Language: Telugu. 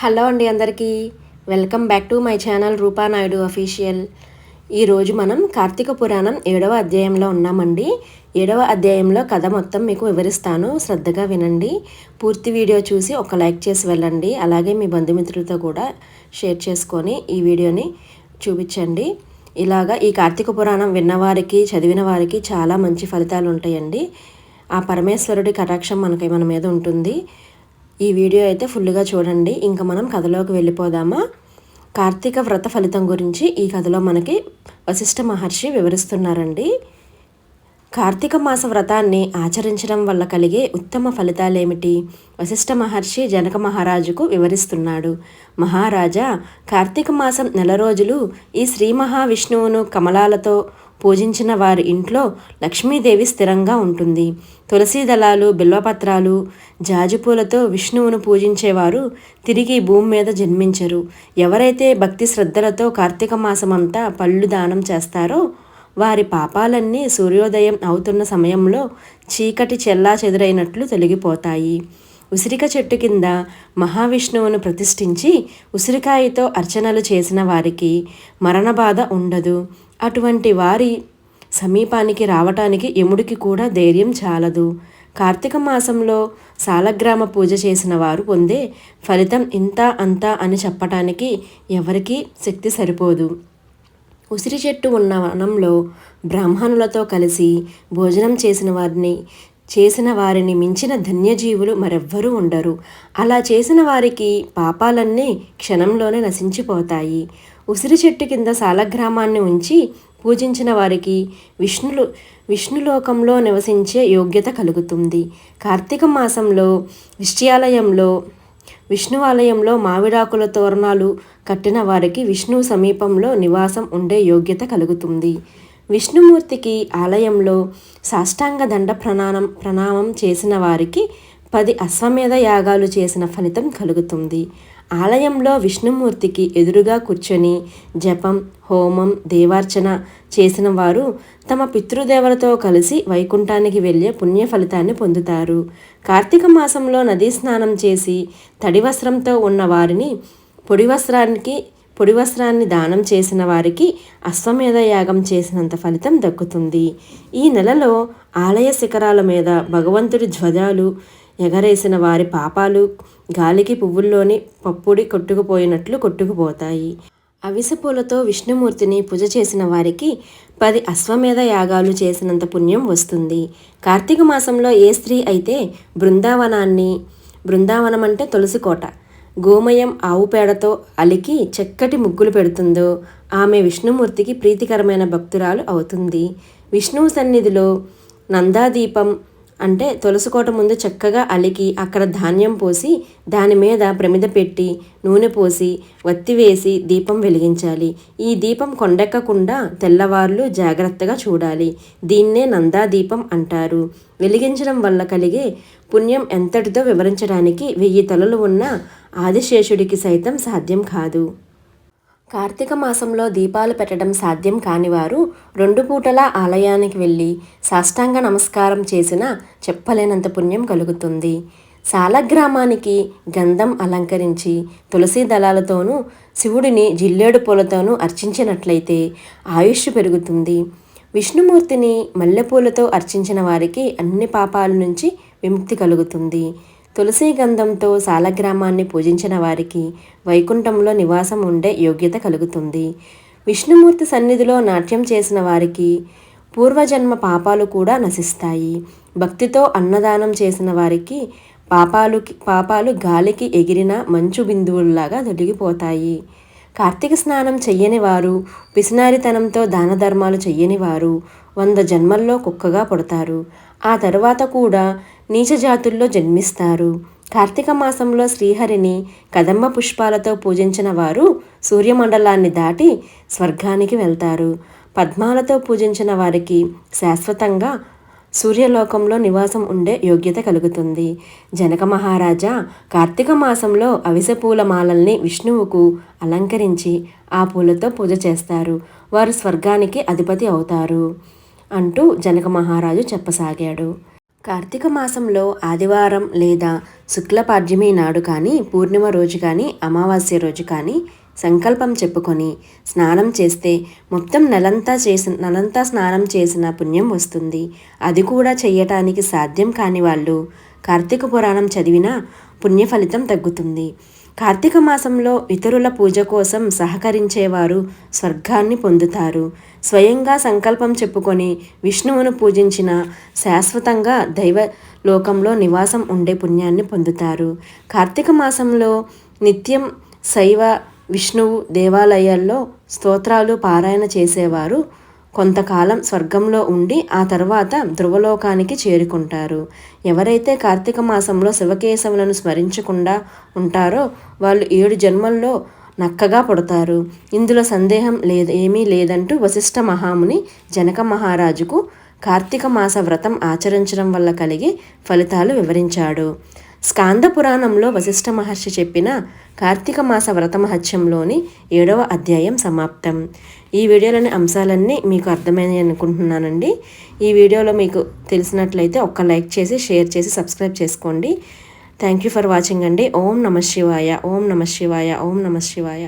హలో అండి అందరికీ. Welcome back to my channel Roopa Naidu official. ఈరోజు మనం కార్తీక పురాణం ఏడవ అధ్యాయంలో ఉన్నామండి. ఏడవ అధ్యాయంలో కథ మొత్తం మీకు వివరిస్తాను. శ్రద్ధగా వినండి. పూర్తి వీడియో చూసి ఒక లైక్ చేసి వెళ్ళండి. అలాగే మీ బంధుమిత్రులతో కూడా షేర్ చేసుకొని ఈ వీడియోని చూపించండి. ఇలాగా ఈ కార్తీక పురాణం విన్నవారికి చదివిన వారికి చాలా మంచి ఫలితాలు ఉంటాయండి. ఆ పరమేశ్వరుడి కటాక్షం మనకి మన మీద ఉంటుంది. ఈ వీడియో అయితే ఫుల్గా చూడండి. ఇంకా మనం కథలోకి వెళ్ళిపోదామా? కార్తీక వ్రత ఫలితం గురించి ఈ కథలో మనకి వశిష్ఠ మహర్షి వివరిస్తున్నారండి. కార్తీక మాస వ్రతాన్ని ఆచరించడం వల్ల కలిగే ఉత్తమ ఫలితాలేమిటి? వశిష్ఠ మహర్షి జనక మహారాజుకు వివరిస్తున్నాడు. మహారాజా కార్తీక మాసం నెల రోజులు ఈ శ్రీ మహావిష్ణువును కమలాలతో పూజించిన వారి ఇంట్లో లక్ష్మీదేవి స్థిరంగా ఉంటుంది. తులసి దళాలు బిల్వపత్రాలు జాజిపూలతో విష్ణువును పూజించేవారు తిరిగి భూమి మీద జన్మించరు. ఎవరైతే భక్తి శ్రద్ధలతో కార్తీక మాసమంతా పళ్ళు దానం చేస్తారో వారి పాపాలన్నీ సూర్యోదయం అవుతున్న సమయంలో చీకటి చెల్లా చెదురైనట్లు తొలగిపోతాయి. ఉసిరిక చెట్టు కింద మహావిష్ణువును ప్రతిష్ఠించి ఉసిరికాయతో అర్చనలు చేసిన వారికి మరణ బాధ ఉండదు. అటువంటి వారి సమీపానికి రావటానికి యముడికి కూడా ధైర్యం చాలదు. కార్తీక మాసంలో సాలగ్రామ పూజ చేసిన వారు పొందే ఫలితం ఇంత అంతా అని చెప్పటానికి ఎవరికీ శక్తి సరిపోదు. ఉసిరి చెట్టు ఉన్న వనంలో బ్రాహ్మణులతో కలిసి భోజనం చేసిన వారిని చేసిన వారిని మించిన ధన్యజీవులు మరెవ్వరూ ఉండరు. అలా చేసిన వారికి పాపాలన్నీ క్షణంలోనే నశించిపోతాయి. ఉసిరి చెట్టు కింద సాలగ్రామాన్ని ఉంచి పూజించిన వారికి విష్ణులు విష్ణులోకంలో నివసించే యోగ్యత కలుగుతుంది. కార్తీక మాసంలో విష్యాలయంలో విష్ణువాలయంలో మావిడాకుల మామిడాకుల తోరణాలు కట్టిన వారికి విష్ణువు సమీపంలో నివాసం ఉండే యోగ్యత కలుగుతుంది. విష్ణుమూర్తికి ఆలయంలో సాష్టాంగ దండ ప్రణామం ప్రణామం చేసిన వారికి పది అశ్వమేధ యాగాలు చేసిన ఫలితం కలుగుతుంది. ఆలయంలో విష్ణుమూర్తికి ఎదురుగా కూర్చొని జపం హోమం దేవార్చన చేసిన వారు తమ పితృదేవలతో కలిసి వైకుంఠానికి వెళ్ళే పుణ్య ఫలితాన్ని పొందుతారు. కార్తీక మాసంలో నదీ స్నానం చేసి తడి వస్త్రంతో ఉన్న వారిని పొడి వస్త్రానికి పొడి వస్త్రాన్ని దానం చేసిన వారికి అశ్వమేధ యాగం చేసినంత ఫలితం దక్కుతుంది. ఈ నెలలో ఆలయ శిఖరాల మీద భగవంతుడి ధ్వజాలు ఎగరేసిన వారి పాపాలు గాలికి పువ్వుల్లోని పప్పుడి కొట్టుకుపోయినట్లు కొట్టుకుపోతాయి. అవిసెపూలతో విష్ణుమూర్తిని పూజ చేసిన వారికి పది అశ్వమేధ యాగాలు చేసినంత పుణ్యం వస్తుంది. కార్తీక మాసంలో ఏ స్త్రీ అయితే బృందావనాన్ని బృందావనం అంటే తులసికోట గోమయం ఆవు పేడతో అలికి చక్కటి ముగ్గులు పెడుతుందో ఆమె విష్ణుమూర్తికి ప్రీతికరమైన భక్తురాలు అవుతుంది. విష్ణువు సన్నిధిలో నందాదీపం అంటే తులసికోట ముందు చక్కగా అలికి అక్కడ ధాన్యం పోసి దాని మీద ప్రమిద పెట్టి నూనె పోసి వత్తి వేసి దీపం వెలిగించాలి. ఈ దీపం కొండెక్కకుండా తెల్లవార్లు జాగ్రత్తగా చూడాలి. దీన్నే నందా దీపం అంటారు. వెలిగించడం వల్ల కలిగే పుణ్యం ఎంతటితో వివరించడానికి వెయ్యి తలలు ఉన్న ఆదిశేషుడికి సైతం సాధ్యం కాదు. కార్తీక మాసంలో దీపాలు పెట్టడం సాధ్యం కానివారు రెండు పూటలా ఆలయానికి వెళ్ళి సాష్టాంగ నమస్కారం చేసినా చెప్పలేనంత పుణ్యం కలుగుతుంది. సాలగ్రామానికి గంధం అలంకరించి తులసి దళాలతోనూ శివుడిని జిల్లేడు పూలతోనూ అర్చించినట్లయితే ఆయుష్ పెరుగుతుంది. విష్ణుమూర్తిని మల్లెపూలతో అర్చించిన వారికి అన్ని పాపాల నుంచి విముక్తి కలుగుతుంది. తులసి గంధంతో సాలగ్రామాన్ని పూజించిన వారికి వైకుంఠంలో నివాసం ఉండే యోగ్యత కలుగుతుంది. విష్ణుమూర్తి సన్నిధిలో నాట్యం చేసిన వారికి పూర్వజన్మ పాపాలు కూడా నశిస్తాయి. భక్తితో అన్నదానం చేసిన వారికి పాపాలు పాపాలు గాలికి ఎగిరిన మంచు బిందువుల్లాగా తొలగిపోతాయి. కార్తీక స్నానం చెయ్యని వారు పిసినారితనంతో దాన ధర్మాలు చెయ్యని వారు వంద జన్మల్లో కుక్కగా పుడతారు. ఆ తరువాత కూడా నీచ జాతుల్లో జన్మిస్తారు. కార్తీక మాసంలో శ్రీహరిని కదంబ పుష్పాలతో పూజించిన వారు సూర్యమండలాన్ని దాటి స్వర్గానికి వెళ్తారు. పద్మాలతో పూజించిన వారికి శాశ్వతంగా సూర్యలోకంలో నివాసం ఉండే యోగ్యత కలుగుతుంది. జనక మహారాజా కార్తీక మాసంలో అవిసె పూల మాలల్ని విష్ణువుకు అలంకరించి ఆ పూలతో పూజ చేస్తారు. వారు స్వర్గానికి అధిపతి అవుతారు అంటూ జనక మహారాజు చెప్పసాగాడు. కార్తీక మాసంలో ఆదివారం లేదా శుక్లపాడ్యమి నాడు కానీ పూర్ణిమ రోజు కానీ అమావాస్య రోజు కానీ సంకల్పం చెప్పుకొని స్నానం చేస్తే మొత్తం నెలంతా చేసిన నెలంతా స్నానం చేసిన పుణ్యం వస్తుంది. అది కూడా చేయటానికి సాధ్యం కాని వాళ్ళు కార్తీక పురాణం చదివినా పుణ్య ఫలితం తగ్గుతుంది. కార్తీక మాసంలో ఇతరుల పూజ కోసం సహకరించేవారు స్వర్గాన్ని పొందుతారు. స్వయంగా సంకల్పం చెప్పుకొని విష్ణువును పూజించిన శాశ్వతంగా దైవ లోకంలో నివాసం ఉండే పుణ్యాన్ని పొందుతారు. కార్తీక మాసంలో నిత్యం శైవ విష్ణువు దేవాలయాల్లో స్తోత్రాలు పారాయణ చేసేవారు. కొంతకాలం స్వర్గంలో ఉండి ఆ తర్వాత ధ్రువలోకానికి చేరుకుంటారు. ఎవరైతే కార్తీక మాసంలో శివకేశవులను స్మరించకుండా ఉంటారో వాళ్ళు ఏడు జన్మల్లో నక్కగా పుడతారు. ఇందులో సందేహం లేదు ఏమీ లేదంటూ వశిష్ఠ మహాముని జనక మహారాజుకు కార్తీక మాస వ్రతం ఆచరించడం వల్ల కలిగే ఫలితాలు వివరించాడు. స్కాంద పురాణంలో వశిష్ఠ మహర్షి చెప్పిన కార్తీక మాస వ్రతమహత్యంలోని ఏడవ అధ్యాయం సమాప్తం. ఈ వీడియోలోని అంశాలన్నీ మీకు అర్థమైనాయి అనుకుంటున్నానండి. ఈ వీడియోలో మీకు తెలిసినట్లయితే ఒక్క లైక్ చేసి షేర్ చేసి సబ్స్క్రైబ్ చేసుకోండి. థ్యాంక్ యూ ఫర్ వాచింగ్ అండి. ఓం నమ శివాయ ఓం నమ శివాయ ఓం నమ శివాయ.